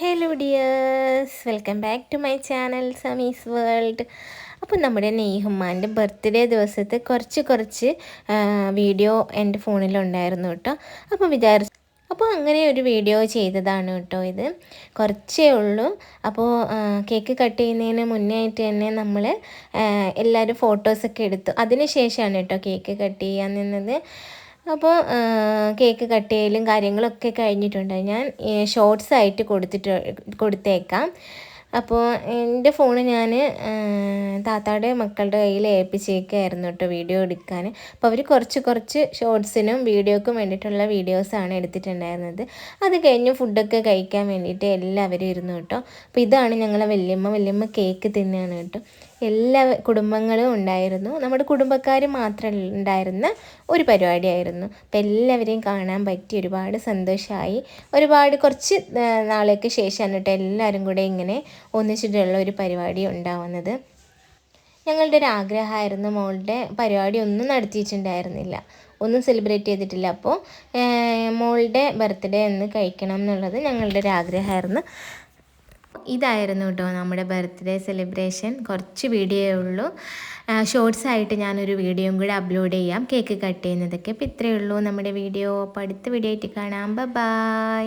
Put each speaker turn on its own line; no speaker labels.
Hello dears welcome back to my channel Sami's world അപ്പോൾ നമ്മുടെ നെയ്ഹുമ്മാന്റെ birthday ദിവസത്തെ കുറച്ച് കുറച്ച് വീഡിയോ എന്റെ ഫോണിലുണ്ടായിരുന്നു കേട്ടോ. അപ്പോൾ വിചാരിച്ചു അപ്പോൾ അങ്ങനെ ഒരു വീഡിയോ ചെയ്തതാണ് കേട്ടോ ഇത്. കുറച്ചേ ഉള്ളൂ. അപ്പോൾ കേക്ക് കട്ട് ചെയ്യുന്നതിന് മുന്നേ ആയിട്ട് തന്നെ നമ്മൾ എല്ലാവരും ഫോട്ടോസൊക്കെ എടുത്തു. അതിന് ശേഷമാണ് കേട്ടോ കേക്ക് കട്ട് ചെയ്യാൻ നിന്നത്. അപ്പോൾ കേക്ക് കട്ട് ചെയ്യലും കാര്യങ്ങളൊക്കെ കഴിഞ്ഞിട്ടുണ്ട്. ഞാൻ ഷോർട്സ് ആയിട്ട് കൊടുത്തിട്ട് കൊടുത്തേക്കാം. അപ്പോൾ എന്റെ ഫോണ് ഞാൻ താത്താടെ മക്കളുടെ കയ്യിൽ ഏൽപ്പിച്ചേക്കായിരുന്നു കേട്ടോ വീഡിയോ എടുക്കാൻ അപ്പോൾ അവർ കുറച്ച് കുറച്ച് ഷോർട്സിനും വീഡിയോക്കും വേണ്ടിയിട്ടുള്ള വീഡിയോസാണ് എടുത്തിട്ടുണ്ടായിരുന്നത്. അത് കഴിഞ്ഞ് ഫുഡൊക്കെ കഴിക്കാൻ വേണ്ടിയിട്ട് എല്ലാവരും ഇരുന്നു കേട്ടോ അപ്പോൾ ഇതാണ് ഞങ്ങളെ വല്യമ്മ. വല്യമ്മ കേക്ക് തിന്നുകയാണ് കേട്ടോ എല്ലാ കുടുംബങ്ങളും ഉണ്ടായിരുന്നു. നമ്മുടെ കുടുംബക്കാർ മാത്രം ഉണ്ടായിരുന്ന ഒരു പരിപാടിയായിരുന്നു. അപ്പോൾ എല്ലാവരെയും കാണാൻ പറ്റി ഒരുപാട് സന്തോഷമായി ഒരുപാട് കുറച്ച് നാളേക്ക് ശേഷമാണ് കേട്ടോ എല്ലാവരും കൂടെ ഇങ്ങനെ ഒന്നിച്ചിട്ടുള്ള ഒരു പരിപാടി ഉണ്ടാവുന്നത്. ഞങ്ങളുടെ ഒരു ആഗ്രഹമായിരുന്നു മോളുടെ പരിപാടി ഒന്നും നടത്തിയിട്ടുണ്ടായിരുന്നില്ല. ഒന്നും സെലിബ്രേറ്റ് ചെയ്തിട്ടില്ല. അപ്പോൾ മോളുടെ ബർത്ത്ഡേ എന്ന് കഴിക്കണം എന്നുള്ളത് ഞങ്ങളുടെ ഒരു ആഗ്രഹമായിരുന്നു. ഇതായിരുന്നു കേട്ടോ നമ്മുടെ ബർത്ത്ഡേ സെലിബ്രേഷൻ കുറച്ച് വീഡിയോ ഉള്ളൂ. ഷോർട്സ് ആയിട്ട് ഞാനൊരു വീഡിയോയും കൂടെ അപ്ലോഡ് ചെയ്യാം. കേക്ക് കട്ട് ചെയ്യുന്നതൊക്കെ. അപ്പോൾ ഇത്രയേ ഉള്ളൂ നമ്മുടെ വീഡിയോ. അപ്പോൾ അടുത്ത വീഡിയോ ആയിട്ട് കാണാം. ബൈ